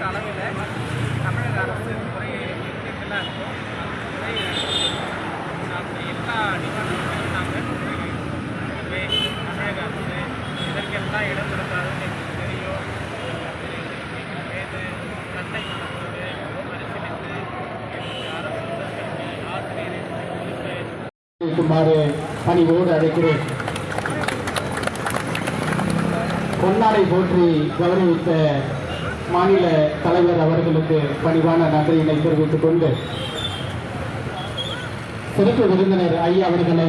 மாவட்ட அளவில் தமிழக அரசு முறையை எல்லாம் இருக்கும். எல்லா டிபார்ட்மெண்ட்லையும் நாங்கள் முன்வை தமிழக அரசு இதற்கெல்லாம் இடம் கொடுத்தாருன்னு எங்களுக்கு தெரியும். வேது சட்டை மனப்போது பரிசீலித்து அரசு முதற்கல்வி ஆசிரியர் பணிவோடு அழைக்கிறேன். பொன்னாடை போற்றி கௌரவித்த மாநில தலைவர் அவர்களுக்கு பணிவான நன்றியினை தெரிவித்துக் கொண்டு சிறப்பு விருந்தினர் ஐயா அவர்களை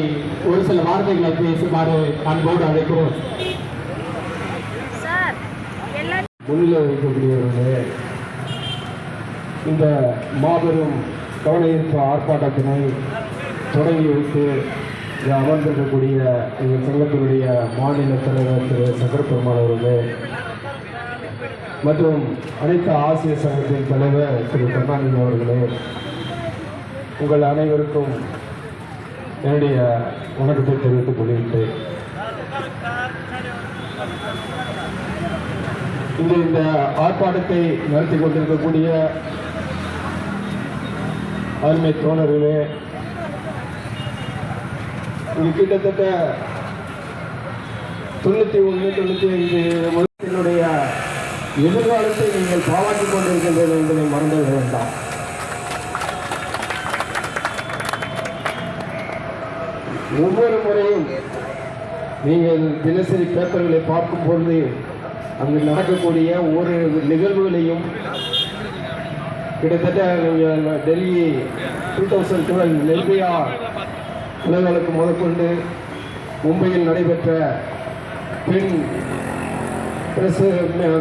ஒரு சில வார்த்தைகளை பேசுமாறு அன்போடு அழைக்கிறோம். முன்னிலை வைக்கக்கூடியவர்களே இந்த மாபெரும் கவனஈர்ப்பு ஆர்ப்பாட்டத்தினை தொடங்கி வைத்து இங்கே அமர்ந்திருக்கக்கூடிய எங்கள் சங்கத்தினுடைய மாநில தலைவர் திரு சங்கர் பெருமாள் அவர்களே மற்றும் அனைத்து ஆசிய சங்கத்தின் தலைவர் திரு கருணாநிதி அவர்களே உங்கள் அனைவருக்கும் என்னுடைய வணக்கத்தை தெரிவித்துக் கொள்கின்றேன். இன்று இந்த ஆர்ப்பாட்டத்தை நடத்தி கொண்டிருக்கக்கூடிய அருமை தோழர்களே இது கிட்டத்தட்ட தொண்ணூத்தி ஒன்று தொண்ணூத்தி ஐந்து வருடத்தினுடைய எதிர்காலத்தை நீங்கள் பாராட்டிக் கொண்டிருக்கின்றது என்பதை மறந்து வேண்டாம். ஒவ்வொரு முறையும் நீங்கள் தினசரி பேப்பர்களை பார்க்கும் பொழுது அங்கு நடக்கக்கூடிய ஒவ்வொரு நிகழ்வுகளையும் கிட்டத்தட்ட நீங்கள் டெல்லி டூ தௌசண்ட் டுவெல் நெல்பியா உலகளுக்கு முதற்கொண்டு மும்பையில் நடைபெற்ற பெண் பிரஸ்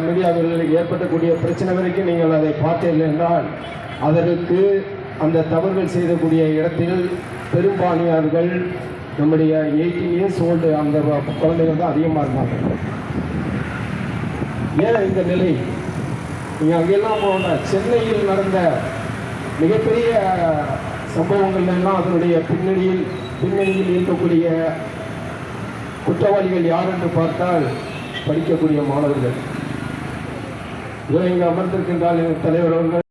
மீடியாவர்களுக்கு ஏற்பட்டக்கூடிய பிரச்சனை வரைக்கும் நீங்கள் அதை பார்த்தீர்கள் என்றால் அதற்கு அந்த தவறுகள் செய்யக்கூடிய இடத்தில் பெரும்பான்மையார்கள் நம்முடைய எயிட்டீன் இயர்ஸ் ஓல்டு அந்த குழந்தைகள் தான் அதிகமாக இருந்தாங்க. ஏன் இந்த நிலை? நீங்கள் அங்கெல்லாம் போன சென்னையில் நடந்த மிகப்பெரிய சம்பவங்கள்லாம் அதனுடைய பின்னணியில் பின்னணியில் இருக்கக்கூடிய குற்றவாளிகள் யார் என்று பார்த்தால் படிக்கக்கூடிய மாணவர்கள். இவர் இங்கு அமர்ந்திருக்கின்றால் எங்கள் தலைவர் அவர்கள்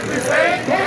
sempre.